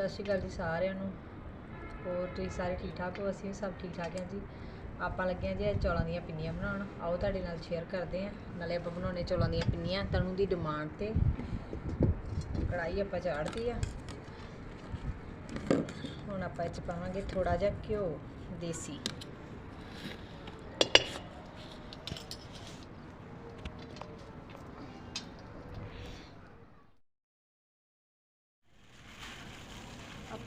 ਸਤਿ ਸ਼੍ਰੀ ਅਕਾਲ ਜੀ ਸਾਰਿਆਂ ਨੂੰ। ਹੋਰ ਤੁਸੀਂ ਸਾਰੇ ਠੀਕ ਠਾਕ ਹੋ? ਅਸੀਂ ਵੀ ਸਭ ਠੀਕ ਠਾਕ ਹਾਂ ਜੀ। ਆਪਾਂ ਲੱਗੇ ਹਾਂ ਜੀ ਅੱਜ ਚੌਲਾਂ ਦੀਆਂ ਪਿੰਨੀਆਂ ਬਣਾਉਣ। ਆਓ ਤੁਹਾਡੇ ਨਾਲ ਸ਼ੇਅਰ ਕਰਦੇ ਹਾਂ। ਨਾਲੇ ਆਪਾਂ ਬਣਾਉਣੇ ਚੌਲਾਂ ਦੀਆਂ ਪਿੰਨੀਆਂ ਤਣੂ ਦੀ ਡਿਮਾਂਡ ਤੇ। ਕੜਾਈ ਆਪਾਂ ਚਾੜਦੀ ਆ। ਹੁਣ ਆਪਾਂ ਇਹ ਚ ਪਾਵਾਂਗੇ ਥੋੜਾ ਜਿਹਾ ਘਿਓ, ਦੇਸੀ।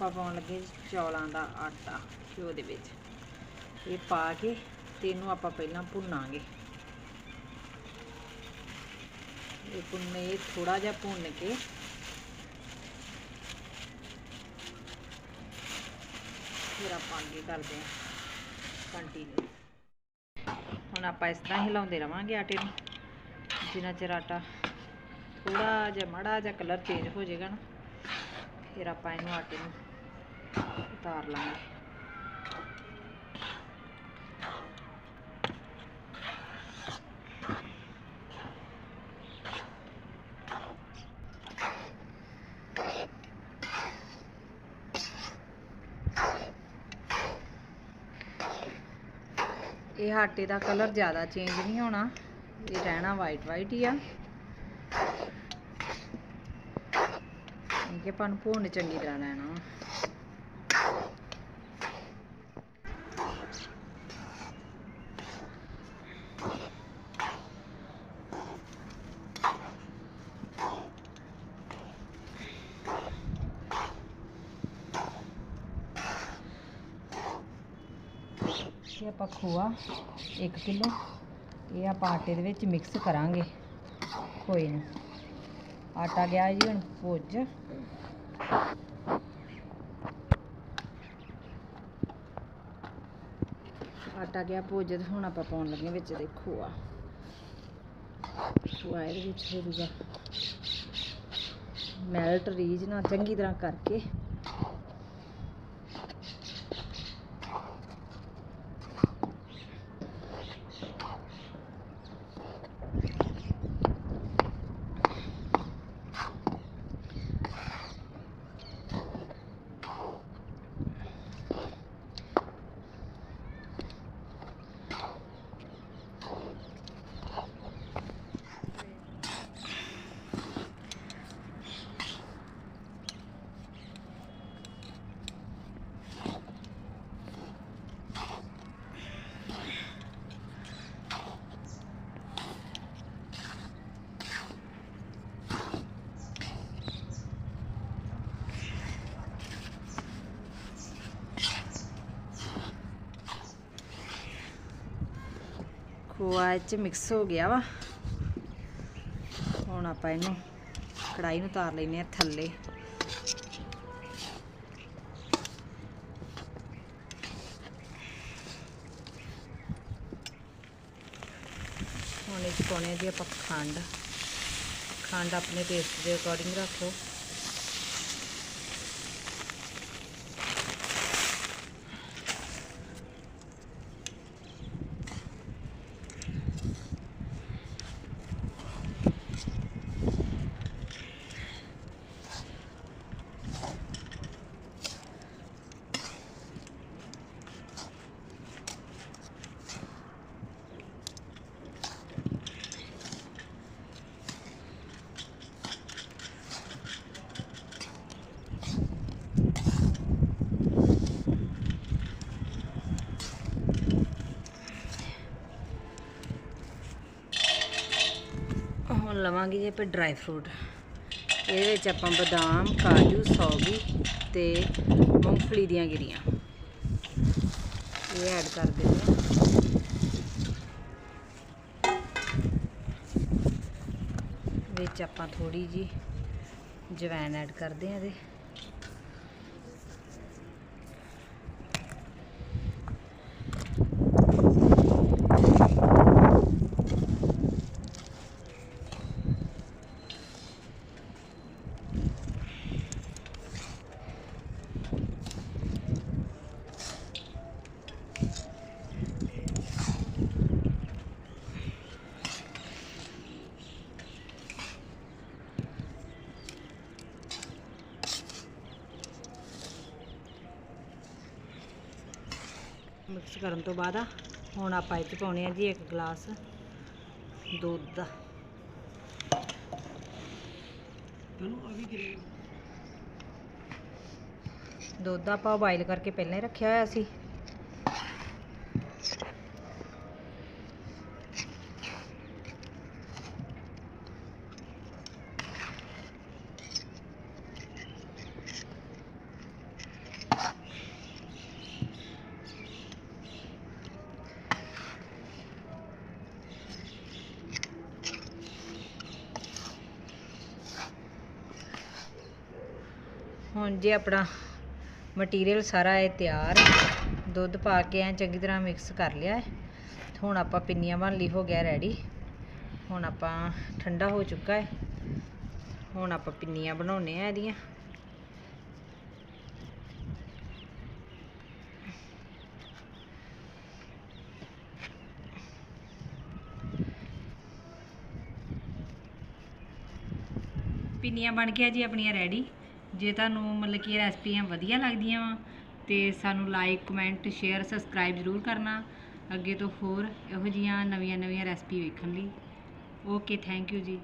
ਆਪਾਂ ਪਾਉਣ ਲੱਗੇ ਚੌਲਾਂ ਦਾ ਆਟਾ, ਘਿਓ ਦੇ ਵਿੱਚ। ਇਹ ਪਾ ਕੇ ਤੇ ਇਹਨੂੰ ਆਪਾਂ ਪਹਿਲਾਂ ਭੁੰਨਾਂਗੇ। ਇਹ ਭੁੰਨੇ ਥੋੜਾ ਜਿਹਾ ਭੁੰਨ ਕੇ ਫਿਰ ਆਪਾਂ ਅੱਗੇ ਕਰਦੇ ਹਾਂ ਕੰਟੀਨਿਊ ਹੁਣ ਆਪਾਂ ਇਸ ਤਰ੍ਹਾਂ ਹਿਲਾਉਂਦੇ ਰਵਾਂਗੇ ਆਟੇ ਨੂੰ। ਜਿੰਨਾ ਚਿਰ ਆਟਾ ਥੋੜਾ ਜਿਹਾ ਮਾੜਾ ਜਿਹਾ ਕਲਰ ਚੇਂਜ ਹੋ ਜਾਏਗਾ ਨਾ, ਫਿਰ ਆਪਾਂ ਇਹਨੂੰ ਆਟੇ ਨੂੰ ਉਤਾਰ ਲਾਂਗੇ ਇਹ ਆਟੇ ਦਾ ਕਲਰ ਜ਼ਿਆਦਾ ਚੇਂਜ ਨਹੀਂ ਹੋਣਾ। ਇਹ ਰਹਿਣਾ ਵਾਈਟ ਵਾਈਟ ਹੀ ਆ। ਇਹ ਆਪਾਂ ਨੂੰ ਭੁੰਨ ਚੰਗੀ ਤਰ੍ਹਾਂ ਲੈਣਾ ਇਹ ਆਪਾਂ ਖੋਆ 1 ਕਿਲੋ। ਇਹ ਆਪਾਂ ਆਟੇ ਦੇ ਵਿੱਚ ਮਿਕਸ ਕਰਾਂਗੇ। ਖੋਏ ਨੂੰ। ਆਟਾ ਗਿਆ ਜੀ ਹੁਣ ਭੁੱਜ। ਆਟਾ ਗਿਆ ਭੁੱਜ ਤੇ ਹੁਣ ਆਪਾਂ ਪਾਉਣ ਲੱਗੇ ਹਾਂ ਵਿੱਚ ਦੇਖੋ ਆ ਖੋਆ ਇਹਦੇ ਵਿੱਚ ਹੋ ਜੂਗਾ ਮੈਲਟ ਰੀਜ ਨਾਲ ਚੰਗੀ ਤਰ੍ਹਾਂ ਕਰਕੇ। ਖੋਆ ਇਹ ਚ ਮਿਕਸ ਹੋ ਗਿਆ ਵਾ। ਹੁਣ ਆਪਾਂ ਇਹਨੂੰ ਕੜਾਈ ਨੂੰ ਉਤਾਰ ਲੈਨੇ ਆ ਥੱਲੇ। ਹੁਣ ਇਸ ਪਾਉਣੇ ਦੀ ਆਪਾਂ ਖੰਡ ਖੰਡ ਆਪਣੇ ਟੇਸਟ ਦੇ ਅਕੋਰਡਿੰਗ ਰੱਖੋ ਹੁਣ ਲਵਾਂਗੇ ਜੀ ਆਪਾਂ ਡਰਾਈ ਫਰੂਟ ਇਹਦੇ ਵਿੱਚ ਆਪਾਂ ਬਦਾਮ, ਕਾਜੂ, ਸੌਗੀ ਤੇ ਮੂੰਗਫਲੀ ਦੀਆਂ ਗਿਰੀਆਂ। ਇਹ ਐਡ ਕਰ ਦਿੰਦੇ ਹਾਂ। ਵਿੱਚ ਆਪਾਂ ਥੋੜੀ ਜੀ ਜਵੈਨ ਐਡ ਕਰਦੇ ਹਾਂ ਇਹਦੇ। ਮਿਕਸ ਕਰਨ ਤੋਂ ਬਾਅਦ ਆ। ਹੁਣ ਆਪਾਂ ਇਹ 'ਚ ਪਾਉਣੇ ਆ ਜੀ ਇੱਕ ਗਲਾਸ ਦੁੱਧ। ਦਾ ਦੁੱਧ ਆਪਾਂ ਬੋਇਲ ਕਰਕੇ ਪਹਿਲਾਂ ਹੀ ਰੱਖਿਆ ਹੋਇਆ ਸੀ। ਹੁਣ ਜੇ ਆਪਣਾ ਮਟੀਰੀਅਲ ਸਾਰਾ ਇਹ ਤਿਆਰ, ਦੁੱਧ ਪਾ ਕੇ ਐ ਚੰਗੀ ਤਰ੍ਹਾਂ ਮਿਕਸ ਕਰ ਲਿਆ ਹੈ। ਹੁਣ ਆਪਾਂ ਪਿੰਨੀਆਂ ਬਣ ਲਈ, ਹੋ ਗਿਆ ਰੈਡੀ ਹੁਣ ਆਪਾਂ ਠੰਡਾ ਹੋ ਚੁੱਕਾ ਹੈ। ਹੁਣ ਆਪਾਂ ਪਿੰਨੀਆਂ ਬਣਾਉਣੇ ਆ ਇਹਦੀਆਂ। ਪਿੰਨੀਆਂ ਬਣ ਕੇ ਜੀ ਆਪਣੀਆਂ ਰੈਡੀ ਜੇ ਤੁਹਾਨੂੰ ਮਤਲਬ ਕਿ ਇਹ ਰੈਸਪੀਆਂ ਵਧੀਆ ਲੱਗਦੀਆਂ ਵਾ, ਤੇ ਸਾਨੂੰ ਲਾਈਕ ਕਮੈਂਟ ਸ਼ੇਅਰ ਸਬਸਕ੍ਰਾਈਬ ਜ਼ਰੂਰ ਕਰਨਾ। ਅੱਗੇ ਤੋਂ ਹੋਰ ਇਹੋ ਜੀਆਂ ਨਵੀਆਂ ਨਵੀਆਂ ਰੈਸਪੀ ਵੇਖਣ ਲਈ। ਓਕੇ ਥੈਂਕ ਯੂ ਜੀ।